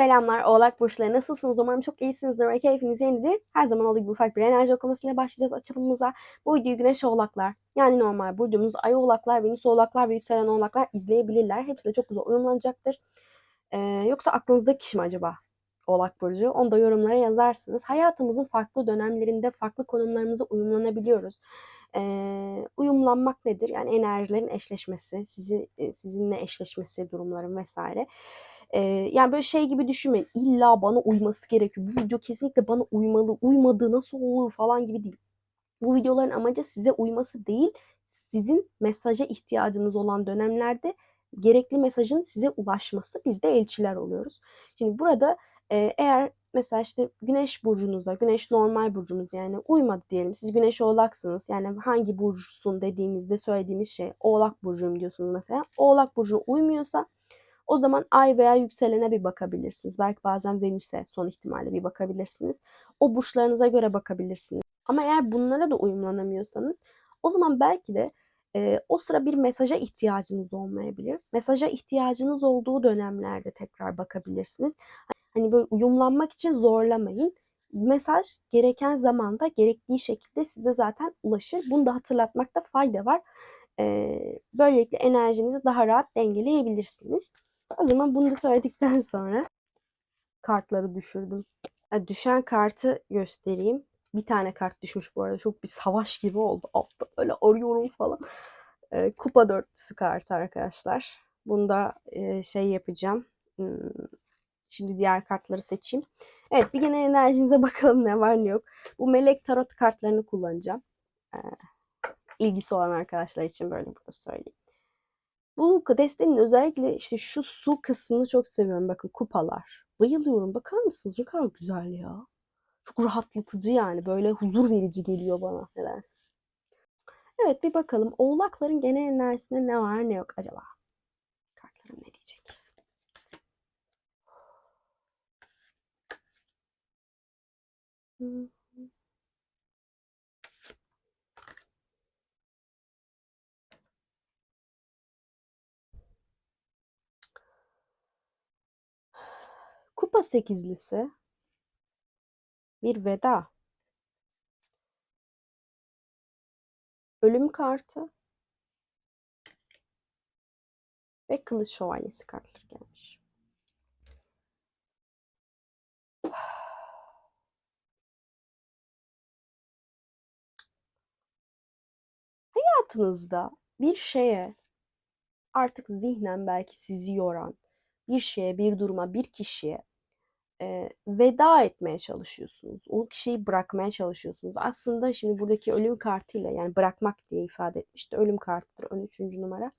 Selamlar Oğlak Burçları nasılsınız? Umarım çok iyisinizdir ve keyfiniz yerindedir. Her zaman olduğu gibi ufak bir enerji okumasıyla başlayacağız açılımımıza. Bu videoyu Güneş Oğlaklar yani normal burcumuz Ay Oğlaklar, Venüs Oğlaklar ve Yükselen Oğlaklar izleyebilirler. Hepsi de çok güzel uyumlanacaktır. Ee, yoksa aklınızdaki kişi mi acaba Oğlak Burcu? Onu da yorumlara yazarsınız. Hayatımızın farklı dönemlerinde farklı konumlarımıza uyumlanabiliyoruz. Ee, uyumlanmak nedir? Yani enerjilerin eşleşmesi, sizi, sizinle eşleşmesi durumların vesaire. Yani böyle şey gibi düşünmeyin. İlla bana uyması gerekiyor. Bu video kesinlikle bana uymalı. Uymadığı nasıl olur falan gibi değil. Bu videoların amacı size uyması değil. Sizin mesaja ihtiyacınız olan dönemlerde gerekli mesajın size ulaşması. Biz de elçiler oluyoruz. Şimdi burada eğer mesela işte güneş burcunuzda, güneş normal burcunuz yani uymadı diyelim. Siz güneş oğlaksınız. Yani hangi burcusun dediğimizde söylediğimiz şey oğlak burcuyum diyorsunuz mesela. Oğlak burcuna uymuyorsa o zaman ay veya yükselene bir bakabilirsiniz. Belki bazen Venüs'e son ihtimalle bir bakabilirsiniz. O burçlarınıza göre bakabilirsiniz. Ama eğer bunlara da uyumlanamıyorsanız o zaman belki de e, o sıra bir mesaja ihtiyacınız olmayabilir. Mesaja ihtiyacınız olduğu dönemlerde tekrar bakabilirsiniz. Hani böyle uyumlanmak için zorlamayın. Mesaj gereken zamanda gerektiği şekilde size zaten ulaşır. Bunu da hatırlatmakta fayda var. Ee, böylelikle enerjinizi daha rahat dengeleyebilirsiniz. O zaman bunu da söyledikten sonra kartları düşürdüm. Yani düşen kartı göstereyim. Bir tane kart düşmüş bu arada. Çok bir savaş gibi oldu. Altta öyle arıyorum falan. Ee, kupa dörtlüsü kartı arkadaşlar. Bunda e, şey yapacağım. Hmm, Şimdi diğer kartları seçeyim. Evet bir genel enerjinize bakalım ne var ne yok. Bu melek tarot kartlarını kullanacağım. Ee, ilgisi olan arkadaşlar için böyle burada söyleyeyim. Bu destenin özellikle işte şu su kısmını çok seviyorum. Bakın kupalar. Bayılıyorum. Bakar mısınız? Ne kadar güzel ya. Çok rahatlatıcı yani. Böyle huzur verici geliyor bana nedense. Evet bir bakalım. Oğlakların genel enerjisinde ne var ne yok acaba? Kartlarım ne diyecek? Kupa sekizlisi bir veda. Ölüm kartı ve kılıç şövalyesi kartları gelmiş. Hayatınızda bir şeye artık zihnen belki sizi yoran bir şeye, bir duruma, bir kişiye e, veda etmeye çalışıyorsunuz. O kişiyi bırakmaya çalışıyorsunuz. Aslında şimdi buradaki ölüm kartıyla yani bırakmak diye ifade etmişti. Ölüm kartıdır 13. numara.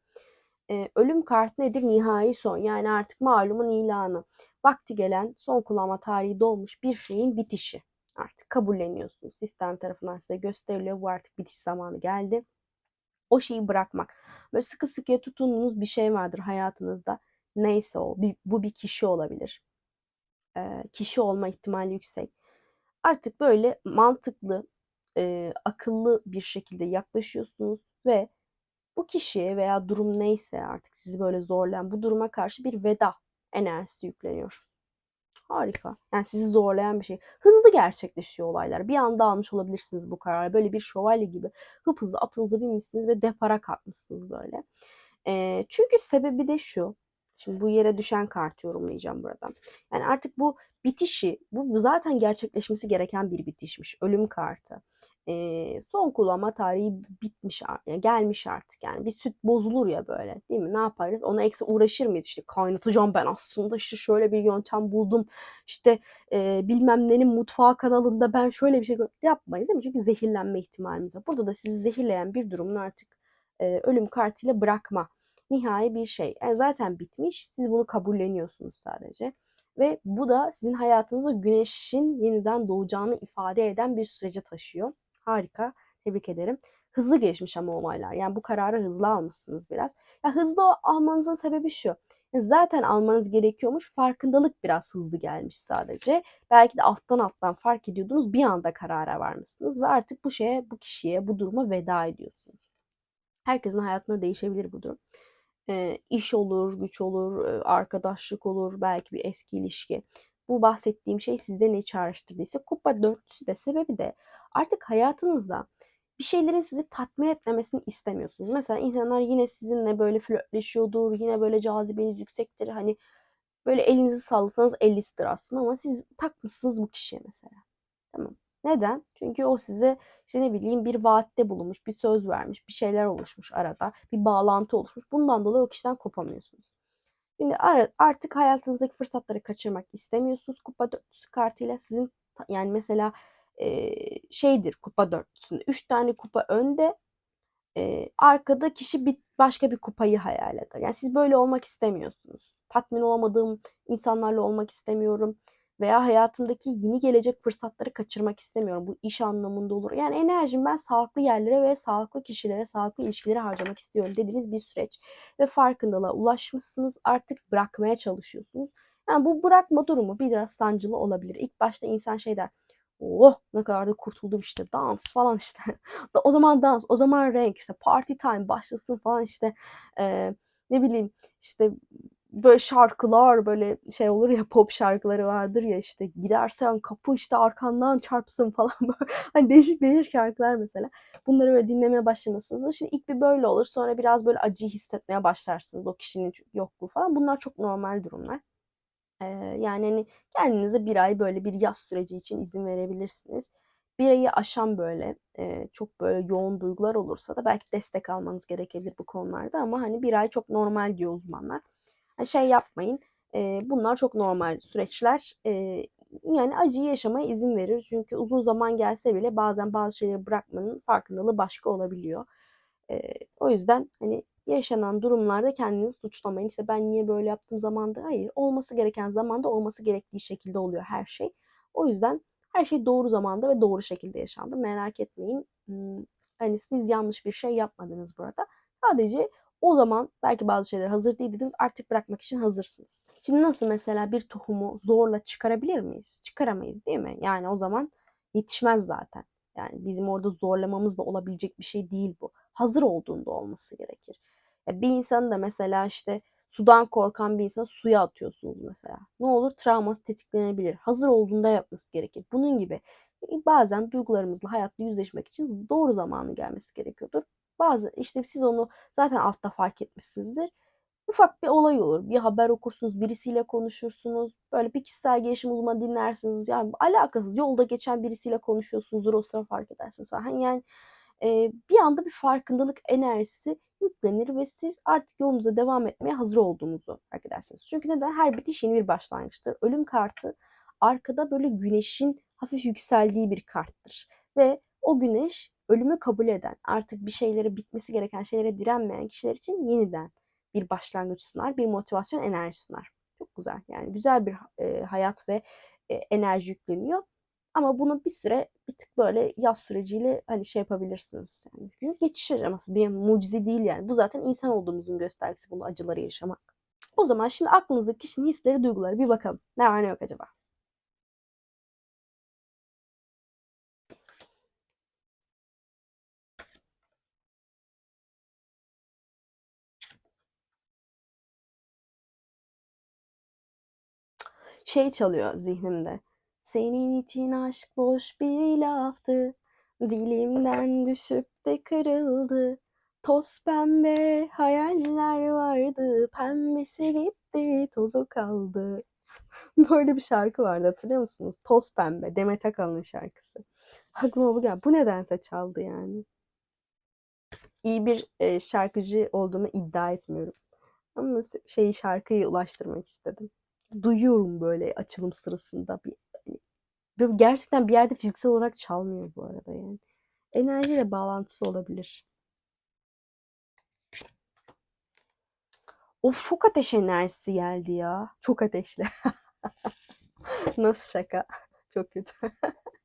E, ölüm kartı nedir? Nihai son. Yani artık malumun ilanı. Vakti gelen son kullanma tarihi dolmuş bir şeyin bitişi. Artık kabulleniyorsunuz. Sistem tarafından size gösteriliyor. Bu artık bitiş zamanı geldi. O şeyi bırakmak. Böyle sıkı sıkıya tutunduğunuz bir şey vardır hayatınızda. Neyse o. Bu bir kişi olabilir kişi olma ihtimali yüksek. Artık böyle mantıklı, akıllı bir şekilde yaklaşıyorsunuz ve bu kişiye veya durum neyse artık sizi böyle zorlayan bu duruma karşı bir veda enerjisi yükleniyor. Harika. Yani sizi zorlayan bir şey. Hızlı gerçekleşiyor olaylar. Bir anda almış olabilirsiniz bu kararı. Böyle bir şövalye gibi hıp hızlı atınıza binmişsiniz ve depara kalkmışsınız böyle. E, çünkü sebebi de şu. Şimdi bu yere düşen kart yorumlayacağım burada. Yani artık bu bitişi, bu zaten gerçekleşmesi gereken bir bitişmiş. Ölüm kartı. Ee, son kullanma tarihi bitmiş, yani gelmiş artık. Yani bir süt bozulur ya böyle değil mi? Ne yaparız? Ona eksi uğraşır mıyız? İşte kaynatacağım ben aslında işte şöyle bir yöntem buldum. İşte e, bilmem nenin mutfağı kanalında ben şöyle bir şey yapmayız değil mi? Çünkü zehirlenme ihtimalimiz var. Burada da sizi zehirleyen bir durumun artık e, ölüm kartıyla bırakma nihai bir şey. Yani zaten bitmiş. Siz bunu kabulleniyorsunuz sadece. Ve bu da sizin hayatınızda güneşin yeniden doğacağını ifade eden bir sürece taşıyor. Harika. Tebrik ederim. Hızlı geçmiş ama olaylar. Yani bu kararı hızlı almışsınız biraz. Ya hızlı almanızın sebebi şu. Zaten almanız gerekiyormuş. Farkındalık biraz hızlı gelmiş sadece. Belki de alttan alttan fark ediyordunuz. Bir anda karara varmışsınız ve artık bu şeye, bu kişiye, bu duruma veda ediyorsunuz. Herkesin hayatında değişebilir bu durum. Eee, iş olur, güç olur, eee, arkadaşlık olur, belki bir eski ilişki. Bu bahsettiğim şey sizde ne çağrıştırdıysa kupa dörtlüsü de sebebi de artık hayatınızda bir şeylerin sizi tatmin etmemesini istemiyorsunuz. Mesela insanlar yine sizinle böyle flörtleşiyordur, yine böyle cazibeniz yüksektir. Hani böyle elinizi sallasanız ellisidir aslında ama siz takmışsınız bu kişiye mesela. Tamam. Neden? Çünkü o size işte ne bileyim bir vaatte bulunmuş, bir söz vermiş, bir şeyler oluşmuş arada, bir bağlantı oluşmuş. Bundan dolayı o kişiden kopamıyorsunuz. Şimdi artık hayatınızdaki fırsatları kaçırmak istemiyorsunuz kupa dörtlüsü kartıyla. Sizin yani mesela e, şeydir kupa dörtlüsünde. Üç tane kupa önde, e, arkada kişi bir başka bir kupayı hayal eder. Yani siz böyle olmak istemiyorsunuz. Tatmin olamadığım insanlarla olmak istemiyorum veya hayatımdaki yeni gelecek fırsatları kaçırmak istemiyorum. Bu iş anlamında olur. Yani enerjim ben sağlıklı yerlere ve sağlıklı kişilere, sağlıklı ilişkilere harcamak istiyorum dediğiniz bir süreç ve farkındalığa ulaşmışsınız. Artık bırakmaya çalışıyorsunuz. Yani bu bırakma durumu biraz sancılı olabilir. İlk başta insan şey der. Oh ne kadar da kurtuldum işte dans falan işte. o zaman dans, o zaman renk işte party time başlasın falan işte. Ee, ne bileyim işte böyle şarkılar böyle şey olur ya pop şarkıları vardır ya işte gidersen kapı işte arkandan çarpsın falan böyle. hani değişik değişik şarkılar mesela. Bunları böyle dinlemeye başlamasınız. Şimdi ilk bir böyle olur sonra biraz böyle acıyı hissetmeye başlarsınız o kişinin yokluğu falan. Bunlar çok normal durumlar. Ee, yani hani kendinize bir ay böyle bir yaz süreci için izin verebilirsiniz. Bir ayı aşan böyle e, çok böyle yoğun duygular olursa da belki destek almanız gerekebilir bu konularda ama hani bir ay çok normal diyor uzmanlar şey yapmayın. E, bunlar çok normal süreçler. E, yani acıyı yaşamaya izin verir. Çünkü uzun zaman gelse bile bazen bazı şeyleri bırakmanın farkındalığı başka olabiliyor. E, o yüzden hani yaşanan durumlarda kendinizi suçlamayın. İşte ben niye böyle yaptım zamanda? Hayır. Olması gereken zamanda olması gerektiği şekilde oluyor her şey. O yüzden her şey doğru zamanda ve doğru şekilde yaşandı. Merak etmeyin. Hani siz yanlış bir şey yapmadınız burada. Sadece o zaman belki bazı şeyler hazır değildiniz artık bırakmak için hazırsınız. Şimdi nasıl mesela bir tohumu zorla çıkarabilir miyiz? Çıkaramayız değil mi? Yani o zaman yetişmez zaten. Yani bizim orada zorlamamız da olabilecek bir şey değil bu. Hazır olduğunda olması gerekir. Ya bir insanın da mesela işte sudan korkan bir insanı suya atıyorsunuz mesela. Ne olur travması tetiklenebilir. Hazır olduğunda yapması gerekir. Bunun gibi bazen duygularımızla hayatta yüzleşmek için doğru zamanı gelmesi gerekiyordur. Bazı işte siz onu zaten altta fark etmişsinizdir. Ufak bir olay olur. Bir haber okursunuz, birisiyle konuşursunuz. Böyle bir kişisel gelişim uzmanı dinlersiniz. Yani alakasız yolda geçen birisiyle konuşuyorsunuzdur o sıra fark edersiniz falan. Yani e, bir anda bir farkındalık enerjisi yüklenir ve siz artık yolunuza devam etmeye hazır olduğunuzu fark edersiniz. Çünkü neden? Her bitiş yeni bir başlangıçtır. Ölüm kartı arkada böyle güneşin hafif yükseldiği bir karttır. Ve o güneş ölümü kabul eden, artık bir şeylere bitmesi gereken şeylere direnmeyen kişiler için yeniden bir başlangıç sunar, bir motivasyon enerji sunar. Çok güzel. Yani güzel bir e, hayat ve e, enerji yükleniyor. Ama bunu bir süre bir tık böyle yaz süreciyle hani şey yapabilirsiniz. Yani geçiş aşaması bir mucize değil yani. Bu zaten insan olduğumuzun göstergesi bunu acıları yaşamak. O zaman şimdi aklınızdaki kişinin hisleri, duyguları bir bakalım. Ne var ne yok acaba? Şey çalıyor zihnimde. Senin için aşk boş bir laftı. Dilimden düşüp de kırıldı. Toz pembe hayaller vardı. Pembesi gitti, tozu kaldı. Böyle bir şarkı vardı hatırlıyor musunuz? Toz pembe. Demet Akalın'ın şarkısı. Aklıma bu geldi. Bu nedense çaldı yani. İyi bir e, şarkıcı olduğumu iddia etmiyorum. Ama şeyi şarkıyı ulaştırmak istedim duyuyorum böyle açılım sırasında bir böyle gerçekten bir yerde fiziksel olarak çalmıyor bu arada yani. Enerjiyle bağlantısı olabilir. Of çok ateş enerjisi geldi ya. Çok ateşli. Nasıl şaka? Çok kötü.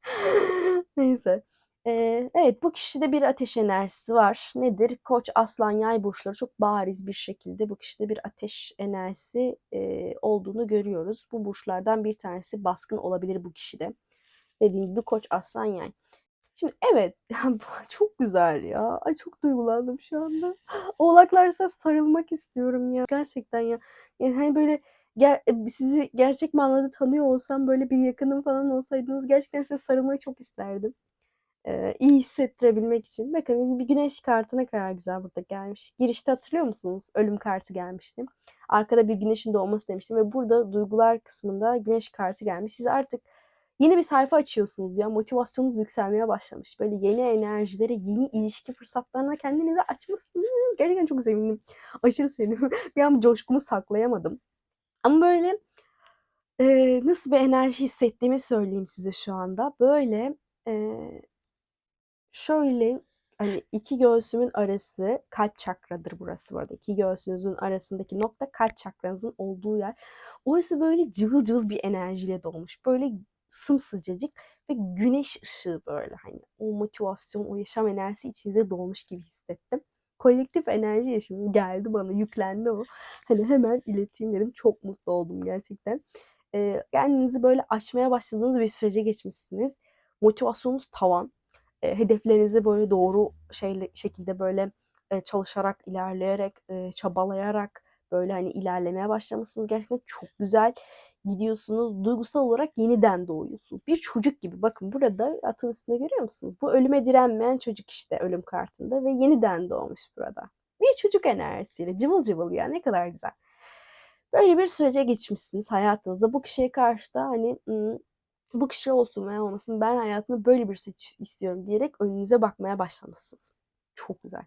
Neyse. Evet bu kişide bir ateş enerjisi var. Nedir? Koç, aslan, yay burçları çok bariz bir şekilde bu kişide bir ateş enerjisi e, olduğunu görüyoruz. Bu burçlardan bir tanesi baskın olabilir bu kişide. Dediğim gibi koç, aslan, yay. Şimdi evet, çok güzel ya. Ay çok duygulandım şu anda. Oğlaklar size sarılmak istiyorum ya. Gerçekten ya. Yani hani böyle ger sizi gerçek manada tanıyor olsam, böyle bir yakınım falan olsaydınız gerçekten size sarılmayı çok isterdim. Eee, iyi hissettirebilmek için. Bakın bir güneş kartı ne kadar güzel burada gelmiş. Girişte hatırlıyor musunuz? Ölüm kartı gelmişti. Arkada bir güneşin doğması demiştim ve burada duygular kısmında güneş kartı gelmiş. Siz artık yeni bir sayfa açıyorsunuz ya. Motivasyonunuz yükselmeye başlamış. Böyle yeni enerjilere, yeni ilişki fırsatlarına kendinizi açmışsınız. Gerçekten çok sevindim. Aşırı sevindim. Bir an coşkumu saklayamadım. Ama böyle eee, nasıl bir enerji hissettiğimi söyleyeyim size şu anda. Böyle eee Şöyle, hani, 2 göğsümün arası kalp çakradır burası bu arada. 2 göğsünüzün arasındaki nokta kalp çakranızın olduğu yer. Orası böyle cıvıl cıvıl bir enerjiyle dolmuş. Böyle sımsıcacık ve güneş ışığı böyle hani o motivasyon, o yaşam enerjisi içinize dolmuş gibi hissettim. Kolektif enerji yaşamı geldi bana, yüklendi o. Hani hemen ileteyim dedim. Çok mutlu oldum gerçekten. Eee, kendinizi böyle aşmaya başladığınız bir sürece geçmişsiniz. Motivasyonunuz tavan eee, hedeflerinize böyle doğru şeyle şekilde böyle, eee, çalışarak, ilerleyerek, eee, çabalayarak böyle, hani, ilerlemeye başlamışsınız. Gerçekten çok güzel gidiyorsunuz. Duygusal olarak yeniden doğuyorsunuz. Bir çocuk gibi. Bakın burada atın üstünde görüyor musunuz? Bu ölüme direnmeyen çocuk işte ölüm kartında ve yeniden doğmuş burada. Bir çocuk enerjisiyle cıvıl cıvıl ya ne kadar güzel. Böyle bir sürece geçmişsiniz hayatınızda. Bu kişiye karşı da hani, bu kişi olsun veya olmasın ben hayatımda böyle bir seçiş istiyorum diyerek önünüze bakmaya başlamışsınız. Çok güzel.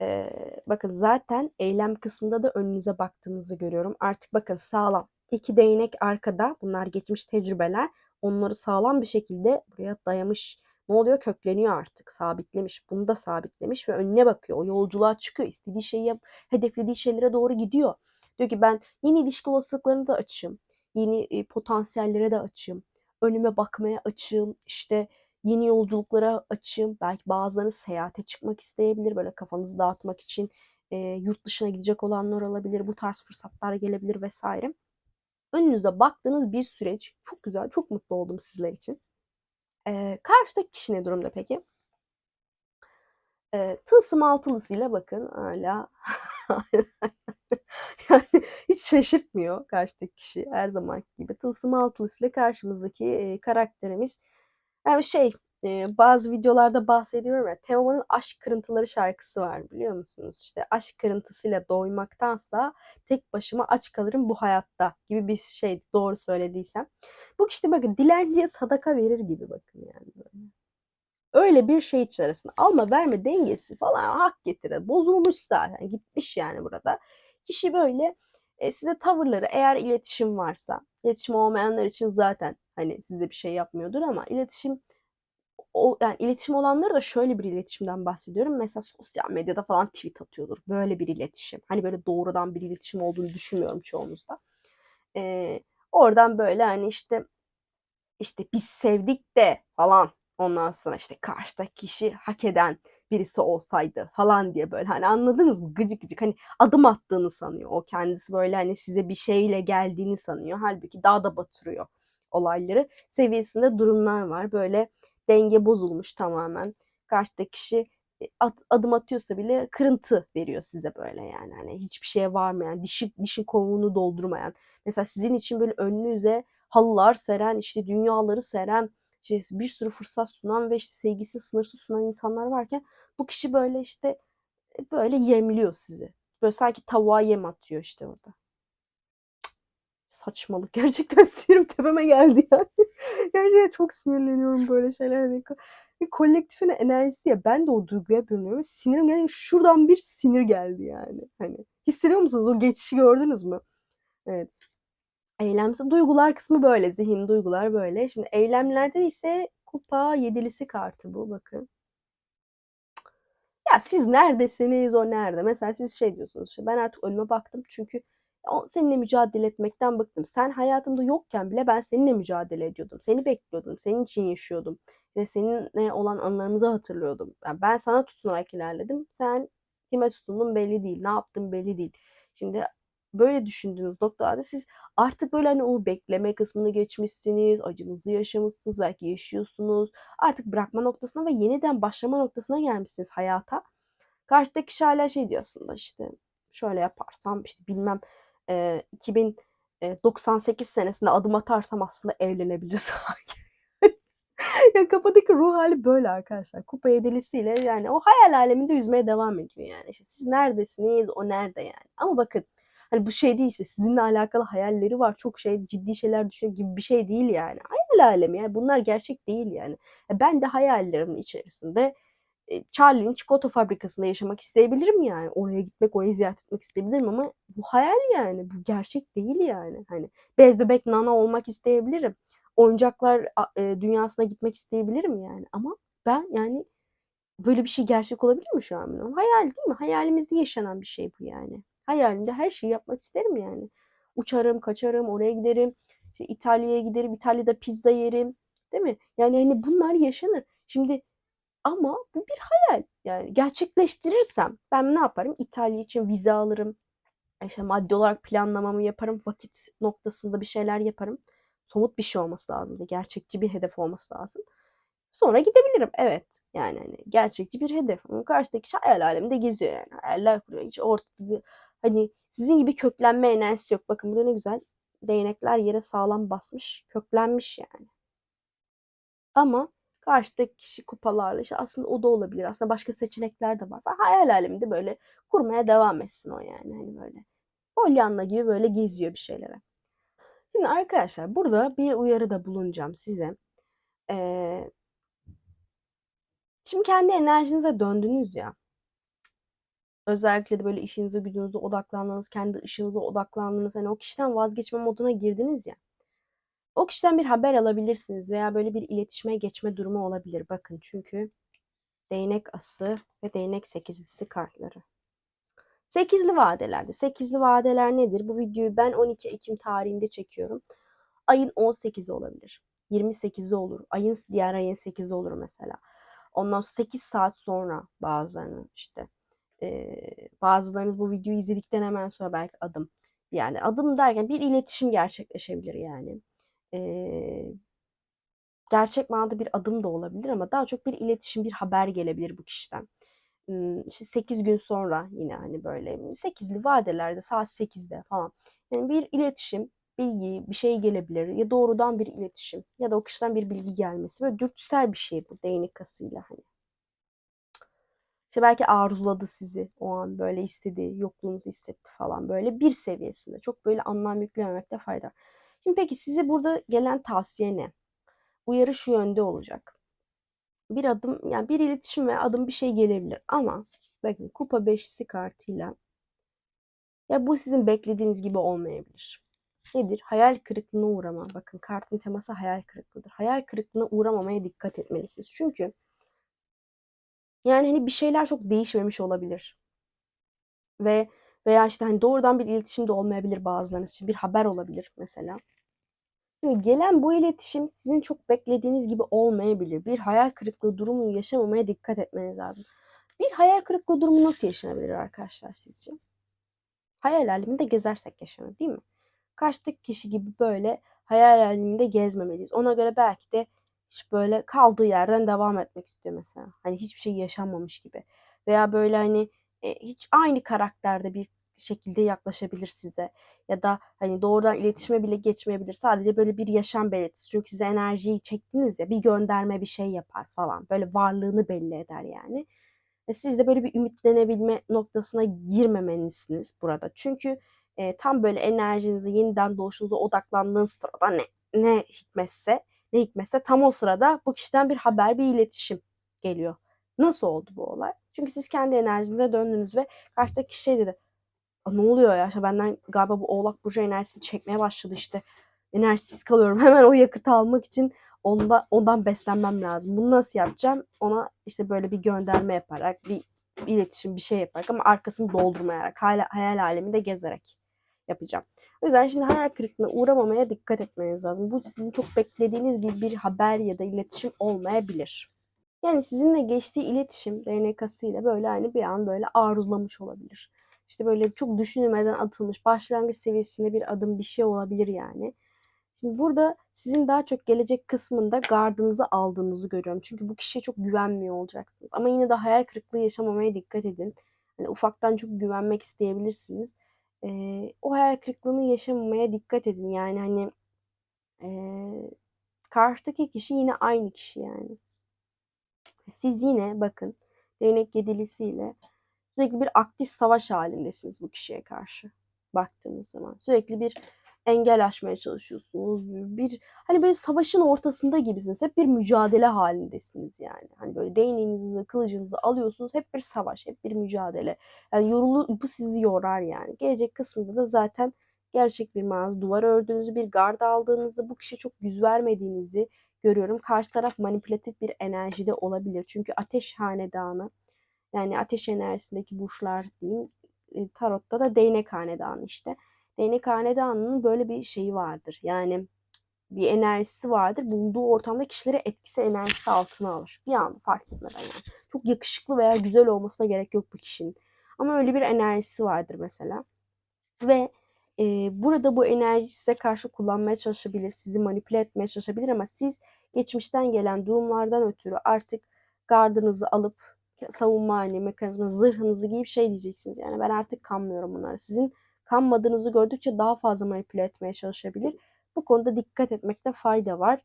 Eee, bakın zaten eylem kısmında da önünüze baktığınızı görüyorum. Artık bakın sağlam. İki değnek arkada. Bunlar geçmiş tecrübeler. Onları sağlam bir şekilde buraya dayamış. Ne oluyor? Kökleniyor artık. Sabitlemiş. Bunu da sabitlemiş ve önüne bakıyor. O yolculuğa çıkıyor. İstediği şeyi hedeflediği şeylere doğru gidiyor. Diyor ki ben yeni ilişki olasılıklarını da açayım. Yeni potansiyellere de açayım önüme bakmaya açığım, işte yeni yolculuklara açığım. Belki bazılarınız seyahate çıkmak isteyebilir, böyle kafanızı dağıtmak için e, yurt dışına gidecek olanlar olabilir, bu tarz fırsatlar gelebilir vesaire. Önünüzde baktığınız bir süreç çok güzel, çok mutlu oldum sizler için. E, karşıdaki kişi ne durumda peki? E, tılsım altılısıyla bakın hala yani hiç şaşırtmıyor karşıdaki kişi her zamanki gibi. Tılsım altılısıyla karşımızdaki e, karakterimiz yani şey e, bazı videolarda bahsediyorum ya Teoman'ın Aşk Kırıntıları şarkısı var biliyor musunuz? İşte aşk kırıntısıyla doymaktansa tek başıma aç kalırım bu hayatta gibi bir şey doğru söylediysem. Bu işte bakın dilenciye sadaka verir gibi bakın yani böyle. Öyle bir şey içerisinde alma verme dengesi falan hak getire. Bozulmuş zaten gitmiş yani burada. Kişi böyle e, size tavırları eğer iletişim varsa, iletişim olmayanlar için zaten hani size bir şey yapmıyordur ama iletişim o yani iletişim olanları da şöyle bir iletişimden bahsediyorum. Mesela sosyal medyada falan tweet atıyordur. Böyle bir iletişim. Hani böyle doğrudan bir iletişim olduğunu düşünmüyorum çoğunuzda. Ee, oradan böyle hani işte işte biz sevdik de falan Ondan sonra işte karşıdaki kişi hak eden birisi olsaydı falan diye böyle hani anladınız mı? Gıcık gıcık hani adım attığını sanıyor. O kendisi böyle hani size bir şeyle geldiğini sanıyor. Halbuki daha da batırıyor olayları. Seviyesinde durumlar var. Böyle denge bozulmuş tamamen. Karşıdaki kişi e, at, adım atıyorsa bile kırıntı veriyor size böyle yani. Hani hiçbir şeye varmayan, dişi, dişin kovuğunu doldurmayan. Mesela sizin için böyle önünüze halılar seren, işte dünyaları seren, işte bir sürü fırsat sunan ve işte sevgisi sınırsız sunan insanlar varken bu kişi böyle işte e, böyle yemliyor sizi. Böyle sanki tavuğa yem atıyor işte orada. Saçmalık. Gerçekten sinirim tepeme geldi yani. Gerçekten çok sinirleniyorum böyle şeylere. Bir kolektifin enerjisi ya ben de o duyguya bürünüyorum. Sinirim yani şuradan bir sinir geldi yani. Hani hissediyor musunuz? O geçişi gördünüz mü? Evet. Eylemsel duygular kısmı böyle. Zihin, duygular böyle. Şimdi eylemlerde ise kupa yedilisi kartı bu bakın. Ya siz neredesiniz o nerede? Mesela siz şey diyorsunuz işte ben artık önüme baktım çünkü seninle mücadele etmekten bıktım. Sen hayatımda yokken bile ben seninle mücadele ediyordum. Seni bekliyordum. Senin için yaşıyordum. Ve seninle olan anılarımızı hatırlıyordum. Yani ben sana tutunarak ilerledim. Sen kime tutundun belli değil. Ne yaptın belli değil. Şimdi böyle düşündüğünüz noktalarda siz artık böyle hani o bekleme kısmını geçmişsiniz, acınızı yaşamışsınız, belki yaşıyorsunuz. Artık bırakma noktasına ve yeniden başlama noktasına gelmişsiniz hayata. Karşıdaki kişi hala şey diyor aslında işte şöyle yaparsam işte bilmem e, 2098 senesinde adım atarsam aslında evlenebiliriz ya kafadaki ruh hali böyle arkadaşlar. Kupa yedilisiyle yani o hayal aleminde yüzmeye devam ediyor yani. İşte siz neredesiniz, o nerede yani. Ama bakın hani bu şey değil işte sizinle alakalı hayalleri var. Çok şey ciddi şeyler düşünüyor gibi bir şey değil yani. Hayal alemi yani bunlar gerçek değil yani. Ben de hayallerimin içerisinde Charlie'nin çikolata fabrikasında yaşamak isteyebilirim yani. Oraya gitmek, orayı ziyaret etmek isteyebilirim ama bu hayal yani. Bu gerçek değil yani. Hani bez bebek nana olmak isteyebilirim. Oyuncaklar e, dünyasına gitmek isteyebilirim yani. Ama ben yani böyle bir şey gerçek olabilir mi şu an? Hayal değil mi? Hayalimizde yaşanan bir şey bu yani. Hayalimde her şeyi yapmak isterim yani. Uçarım, kaçarım, oraya giderim. İşte İtalya'ya giderim, İtalya'da pizza yerim. Değil mi? Yani hani bunlar yaşanır. Şimdi ama bu bir hayal. Yani gerçekleştirirsem ben ne yaparım? İtalya için vize alırım. İşte maddi olarak planlamamı yaparım. Vakit noktasında bir şeyler yaparım. Somut bir şey olması lazım. Gerçekçi bir hedef olması lazım. Sonra gidebilirim. Evet. Yani hani gerçekçi bir hedef. Ama karşıdaki kişi hayal aleminde geziyor yani. Hayaller kuruyor. Hiç ortada bir hani sizin gibi köklenme enerjisi yok. Bakın burada ne güzel. Değnekler yere sağlam basmış. Köklenmiş yani. Ama Karşıdaki kişi kupalarla işte aslında o da olabilir. Aslında başka seçenekler de var. Ben hayal aleminde böyle kurmaya devam etsin o yani. Hani böyle Pollyanna gibi böyle geziyor bir şeylere. Şimdi arkadaşlar burada bir uyarıda bulunacağım size. Ee, şimdi kendi enerjinize döndünüz ya. Özellikle de böyle işinize gücünüze odaklandınız, kendi ışığınıza odaklandınız. Hani o kişiden vazgeçme moduna girdiniz ya. O kişiden bir haber alabilirsiniz veya böyle bir iletişime geçme durumu olabilir. Bakın çünkü değnek ası ve değnek sekizlisi kartları. Sekizli vadelerde. Sekizli vadeler nedir? Bu videoyu ben 12 Ekim tarihinde çekiyorum. Ayın 18'i olabilir. 28'i olur. Ayın diğer ayın 8'i olur mesela. Ondan sonra 8 saat sonra bazılarının işte e, bazılarınız bu videoyu izledikten hemen sonra belki adım yani adım derken bir iletişim gerçekleşebilir yani e, gerçek manada bir adım da olabilir ama daha çok bir iletişim, bir haber gelebilir bu kişiden. İşte 8 gün sonra yine hani böyle 8'li vadelerde saat 8'de falan. Yani bir iletişim, bilgi, bir şey gelebilir ya doğrudan bir iletişim ya da o kişiden bir bilgi gelmesi. Böyle dürtüsel bir şey bu değnek kasıyla hani. İşte belki arzuladı sizi o an böyle istedi, yokluğunuzu hissetti falan böyle bir seviyesinde. Çok böyle anlam yüklememekte fayda. Şimdi peki size burada gelen tavsiye ne? Uyarı şu yönde olacak. Bir adım yani bir iletişim ve adım bir şey gelebilir ama bakın kupa beşlisi kartıyla ya bu sizin beklediğiniz gibi olmayabilir. Nedir? Hayal kırıklığına uğrama. Bakın kartın teması hayal kırıklığıdır. Hayal kırıklığına uğramamaya dikkat etmelisiniz. Çünkü yani hani bir şeyler çok değişmemiş olabilir. Ve veya işte hani doğrudan bir iletişim de olmayabilir bazılarınız için. Bir haber olabilir mesela. Şimdi gelen bu iletişim sizin çok beklediğiniz gibi olmayabilir. Bir hayal kırıklığı durumu yaşamamaya dikkat etmeniz lazım. Bir hayal kırıklığı durumu nasıl yaşanabilir arkadaşlar sizce? Hayal aleminde gezersek yaşanır değil mi? Karşıdaki kişi gibi böyle hayal aleminde gezmemeliyiz. Ona göre belki de hiç böyle kaldığı yerden devam etmek istiyor mesela. Hani hiçbir şey yaşanmamış gibi. Veya böyle hani e, hiç aynı karakterde bir şekilde yaklaşabilir size. Ya da hani doğrudan iletişime bile geçmeyebilir. Sadece böyle bir yaşam belirtisi. Çünkü size enerjiyi çektiniz ya bir gönderme bir şey yapar falan. Böyle varlığını belli eder yani. E siz de böyle bir ümitlenebilme noktasına girmemelisiniz burada. Çünkü e, tam böyle enerjinizi yeniden doğuşunuza odaklandığınız sırada ne, ne hikmetse ne hikmetse tam o sırada bu kişiden bir haber bir iletişim geliyor. Nasıl oldu bu olay? Çünkü siz kendi enerjinize döndünüz ve karşıdaki kişi şey dedi ne oluyor ya işte benden galiba bu oğlak burcu enerjisini çekmeye başladı işte enerjisiz kalıyorum hemen o yakıtı almak için onda, ondan beslenmem lazım. Bunu nasıl yapacağım? Ona işte böyle bir gönderme yaparak bir, iletişim bir şey yaparak ama arkasını doldurmayarak hayal, hayal aleminde gezerek yapacağım. O yüzden şimdi hayal kırıklığına uğramamaya dikkat etmeniz lazım. Bu sizin çok beklediğiniz gibi bir haber ya da iletişim olmayabilir. Yani sizinle geçtiği iletişim DNK'sıyla böyle hani bir an böyle aruzlamış olabilir İşte böyle çok düşünülmeden atılmış başlangıç seviyesinde bir adım bir şey olabilir yani. Şimdi burada sizin daha çok gelecek kısmında gardınızı aldığınızı görüyorum. Çünkü bu kişiye çok güvenmiyor olacaksınız. Ama yine de hayal kırıklığı yaşamamaya dikkat edin. Hani ufaktan çok güvenmek isteyebilirsiniz. Ee, o hayal kırıklığını yaşamamaya dikkat edin. Yani hani ee, karşıdaki kişi yine aynı kişi yani. Siz yine bakın değnek yedilisiyle sürekli bir aktif savaş halindesiniz bu kişiye karşı baktığınız zaman. Sürekli bir engel aşmaya çalışıyorsunuz. Bir hani böyle savaşın ortasında gibisiniz. Hep bir mücadele halindesiniz yani. Hani böyle değneğinizi, kılıcınızı alıyorsunuz. Hep bir savaş, hep bir mücadele. Yani yorulu bu sizi yorar yani. Gelecek kısmında da zaten gerçek bir manada duvar ördüğünüzü, bir gard aldığınızı, bu kişi çok yüz vermediğinizi görüyorum. Karşı taraf manipülatif bir enerjide olabilir. Çünkü ateş hanedanı yani ateş enerjisindeki burçlar diyeyim. E, tarotta da değnek hanedanı işte. Değnek hanedanının böyle bir şeyi vardır. Yani bir enerjisi vardır. Bulunduğu ortamda kişileri etkisi enerjisi altına alır. Bir anda fark etmeden yani. Çok yakışıklı veya güzel olmasına gerek yok bu kişinin. Ama öyle bir enerjisi vardır mesela. Ve e, burada bu enerji size karşı kullanmaya çalışabilir. Sizi manipüle etmeye çalışabilir ama siz geçmişten gelen durumlardan ötürü artık gardınızı alıp savunma hani mekanizma zırhınızı giyip şey diyeceksiniz. Yani ben artık kanmıyorum bunları. Sizin kanmadığınızı gördükçe daha fazla manipüle etmeye çalışabilir. Bu konuda dikkat etmekte fayda var.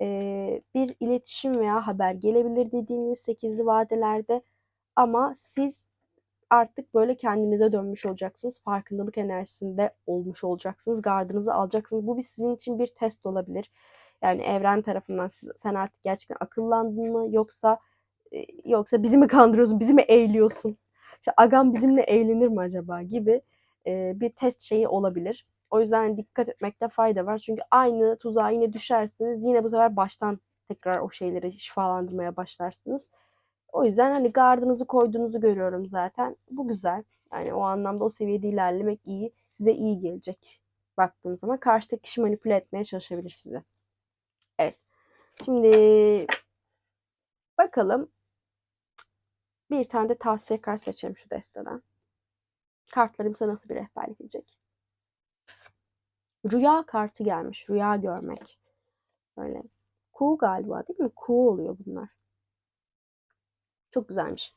Ee, bir iletişim veya haber gelebilir dediğimiz sekizli vadelerde ama siz artık böyle kendinize dönmüş olacaksınız. Farkındalık enerjisinde olmuş olacaksınız. Gardınızı alacaksınız. Bu bir sizin için bir test olabilir. Yani evren tarafından siz, sen artık gerçekten akıllandın mı yoksa e, yoksa bizi mi kandırıyorsun, bizi mi eğliyorsun? İşte agam bizimle eğlenir mi acaba gibi e, bir test şeyi olabilir. O yüzden dikkat etmekte fayda var. Çünkü aynı tuzağa yine düşersiniz. Yine bu sefer baştan tekrar o şeyleri şifalandırmaya başlarsınız. O yüzden hani gardınızı koyduğunuzu görüyorum zaten. Bu güzel. Yani o anlamda o seviyede ilerlemek iyi. Size iyi gelecek baktığım zaman. Karşıdaki kişi manipüle etmeye çalışabilir size. Evet. Şimdi bakalım. Bir tane de tavsiye kart seçelim şu desteden. Kartlarım sana nasıl bir rehberlik edecek? Rüya kartı gelmiş. Rüya görmek. Böyle. Ku galiba değil mi? Ku oluyor bunlar. Çok güzelmiş.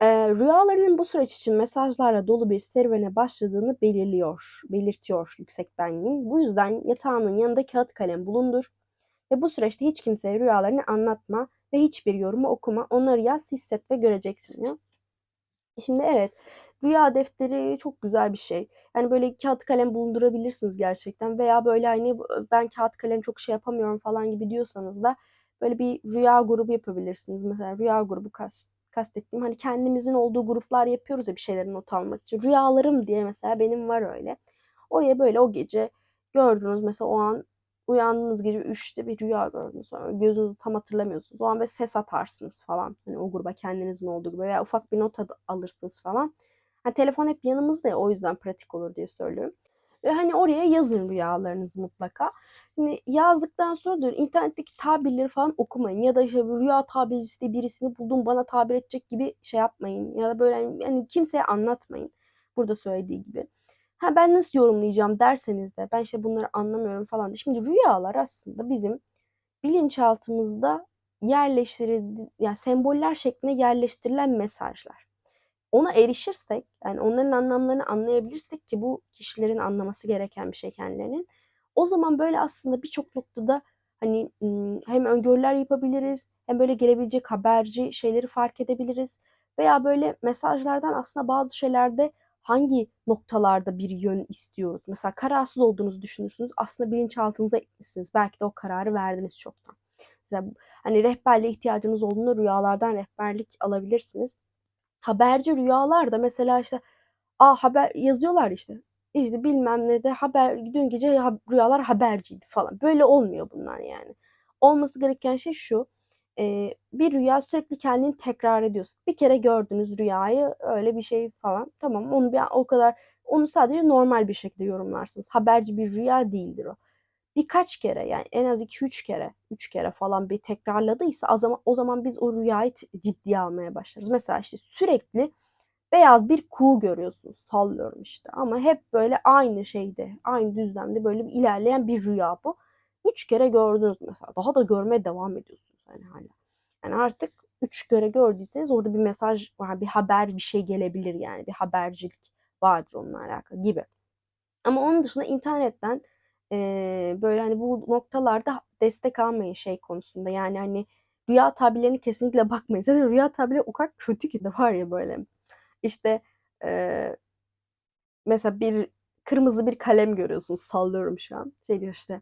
Ee, rüyalarının bu süreç için mesajlarla dolu bir serüvene başladığını belirliyor, belirtiyor yüksek benliğin. Bu yüzden yatağının yanında kağıt kalem bulundur ve bu süreçte hiç kimseye rüyalarını anlatma ve hiçbir yorumu okuma. Onları yaz, hisset ve göreceksin diyor. Şimdi evet, rüya defteri çok güzel bir şey. Yani böyle kağıt kalem bulundurabilirsiniz gerçekten veya böyle hani ben kağıt kalem çok şey yapamıyorum falan gibi diyorsanız da böyle bir rüya grubu yapabilirsiniz. Mesela rüya grubu kast, kastettiğim hani kendimizin olduğu gruplar yapıyoruz ya bir şeyleri not almak için. Rüyalarım diye mesela benim var öyle. Oraya böyle o gece gördünüz mesela o an uyandığınız gece 3'te bir rüya gördünüz. Sonra gözünüzü tam hatırlamıyorsunuz. O an böyle ses atarsınız falan. Hani o gruba kendinizin olduğu gibi veya ufak bir not alırsınız falan. Hani telefon hep yanımızda ya o yüzden pratik olur diye söylüyorum. Ve hani oraya yazın rüyalarınızı mutlaka. Hani yazdıktan sonra da internetteki tabirleri falan okumayın. Ya da işte rüya tabircisi diye birisini buldum bana tabir edecek gibi şey yapmayın. Ya da böyle hani kimseye anlatmayın. Burada söylediği gibi. Ha ben nasıl yorumlayacağım derseniz de ben işte bunları anlamıyorum falan. Şimdi rüyalar aslında bizim bilinçaltımızda yerleştirildi yani semboller şeklinde yerleştirilen mesajlar. Ona erişirsek yani onların anlamlarını anlayabilirsek ki bu kişilerin anlaması gereken bir şey kendilerinin. O zaman böyle aslında birçok noktada hani hem öngörüler yapabiliriz hem böyle gelebilecek haberci şeyleri fark edebiliriz. Veya böyle mesajlardan aslında bazı şeylerde hangi noktalarda bir yön istiyoruz? Mesela kararsız olduğunuzu düşünürsünüz. Aslında bilinçaltınıza gitmişsiniz. Belki de o kararı verdiniz çoktan. Mesela hani rehberliğe ihtiyacınız olduğunda rüyalardan rehberlik alabilirsiniz. Haberci rüyalar da mesela işte a haber yazıyorlar işte. İşte bilmem ne de haber dün gece rüyalar haberciydi falan. Böyle olmuyor bunlar yani. Olması gereken şey şu e, bir rüya sürekli kendini tekrar ediyorsun. Bir kere gördünüz rüyayı öyle bir şey falan. Tamam onu bir o kadar onu sadece normal bir şekilde yorumlarsınız. Haberci bir rüya değildir o. Birkaç kere yani en az 2-3 kere, 3 kere falan bir tekrarladıysa o zaman, o zaman biz o rüyayı ciddiye almaya başlarız. Mesela işte sürekli beyaz bir kuğu görüyorsunuz. Sallıyorum işte ama hep böyle aynı şeyde, aynı düzlemde böyle bir ilerleyen bir rüya bu. 3 kere gördünüz mesela. Daha da görmeye devam ediyorsunuz yani hala. Yani artık 3 kere gördüyseniz orada bir mesaj var, bir haber, bir şey gelebilir yani. Bir habercilik vardır onunla alakalı gibi. Ama onun dışında internetten eee, böyle hani bu noktalarda destek almayın şey konusunda. Yani hani rüya tabirlerine kesinlikle bakmayın. Zaten rüya tabirleri o kadar kötü ki de var ya böyle. İşte eee mesela bir kırmızı bir kalem görüyorsunuz. Sallıyorum şu an. Şey diyor işte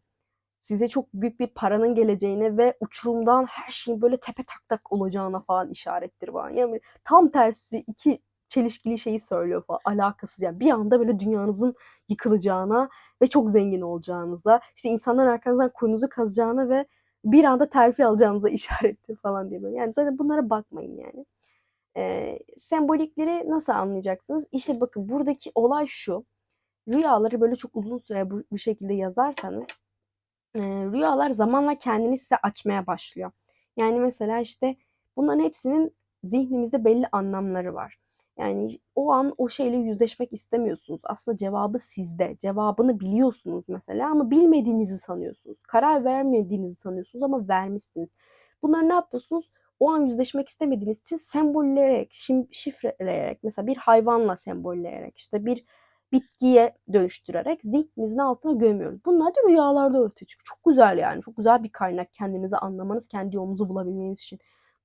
size çok büyük bir paranın geleceğine ve uçurumdan her şeyin böyle tepe tak tak olacağına falan işarettir falan. Yani tam tersi iki çelişkili şeyi söylüyor falan. Alakasız yani. Bir anda böyle dünyanızın yıkılacağına ve çok zengin olacağınıza, işte insanların arkanızdan kuyunuzu kazacağına ve bir anda terfi alacağınıza işarettir falan diye böyle. Yani zaten bunlara bakmayın yani. Eee, sembolikleri nasıl anlayacaksınız? İşte bakın buradaki olay şu. Rüyaları böyle çok uzun süre bu, bu şekilde yazarsanız eee, rüyalar zamanla kendini size açmaya başlıyor. Yani mesela işte bunların hepsinin zihnimizde belli anlamları var. Yani o an o şeyle yüzleşmek istemiyorsunuz. Aslında cevabı sizde. Cevabını biliyorsunuz mesela ama bilmediğinizi sanıyorsunuz. Karar vermediğinizi sanıyorsunuz ama vermişsiniz. Bunları ne yapıyorsunuz? O an yüzleşmek istemediğiniz için sembolleyerek, şifreleyerek, mesela bir hayvanla sembolleyerek, işte bir bitkiye dönüştürerek zihninizin altına gömüyoruz. Bunlar da rüyalarda ortaya çıkıyor. Çok güzel yani. Çok güzel bir kaynak kendinizi anlamanız, kendi yolunuzu bulabilmeniz için.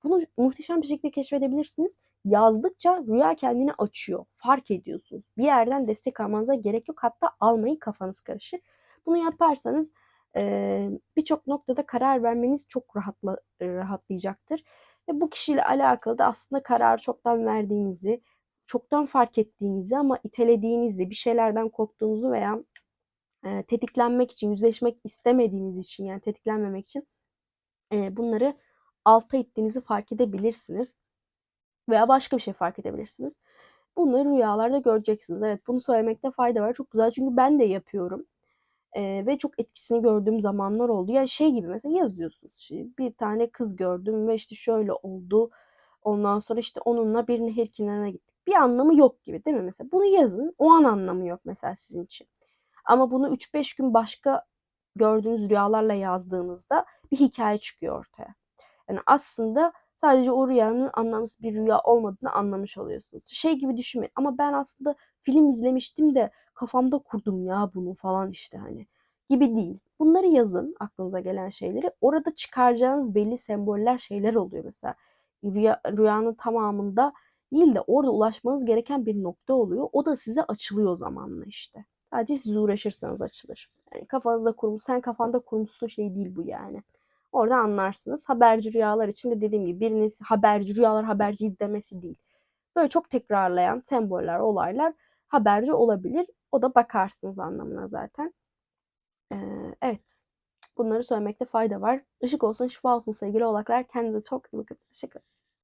Bunu muhteşem bir şekilde keşfedebilirsiniz. Yazdıkça rüya kendini açıyor. Fark ediyorsunuz. Bir yerden destek almanıza gerek yok. Hatta almayın kafanız karışır. Bunu yaparsanız birçok noktada karar vermeniz çok rahatla, rahatlayacaktır. Ve bu kişiyle alakalı da aslında kararı çoktan verdiğinizi, çoktan fark ettiğinizi ama itelediğinizi, bir şeylerden korktuğunuzu veya e, tetiklenmek için, yüzleşmek istemediğiniz için yani tetiklenmemek için e, bunları alta ittiğinizi fark edebilirsiniz. Veya başka bir şey fark edebilirsiniz. Bunları rüyalarda göreceksiniz. Evet bunu söylemekte fayda var. Çok güzel çünkü ben de yapıyorum. Ee, ve çok etkisini gördüğüm zamanlar oldu. Yani şey gibi mesela yazıyorsunuz. Işte bir tane kız gördüm ve işte şöyle oldu. Ondan sonra işte onunla bir nehir kenarına gittik. Bir anlamı yok gibi değil mi mesela? Bunu yazın. O an anlamı yok mesela sizin için. Ama bunu 3-5 gün başka gördüğünüz rüyalarla yazdığınızda bir hikaye çıkıyor ortaya. Yani aslında sadece o rüyanın anlamsız bir rüya olmadığını anlamış oluyorsunuz. Şey gibi düşünmeyin ama ben aslında film izlemiştim de kafamda kurdum ya bunu falan işte hani gibi değil. Bunları yazın aklınıza gelen şeyleri. Orada çıkaracağınız belli semboller şeyler oluyor mesela. Rüya, rüyanın tamamında değil de orada ulaşmanız gereken bir nokta oluyor. O da size açılıyor zamanla işte. Sadece siz uğraşırsanız açılır. Yani kafanızda kurmuş, sen kafanda kurmuşsun şey değil bu yani. Orada anlarsınız. Haberci rüyalar için de dediğim gibi biriniz haberci rüyalar haberci demesi değil. Böyle çok tekrarlayan semboller, olaylar haberci olabilir. O da bakarsınız anlamına zaten. Ee, evet. Bunları söylemekte fayda var. Işık olsun, şifa olsun sevgili oğlaklar. Kendinize çok iyi bakın. Teşekkür ederim.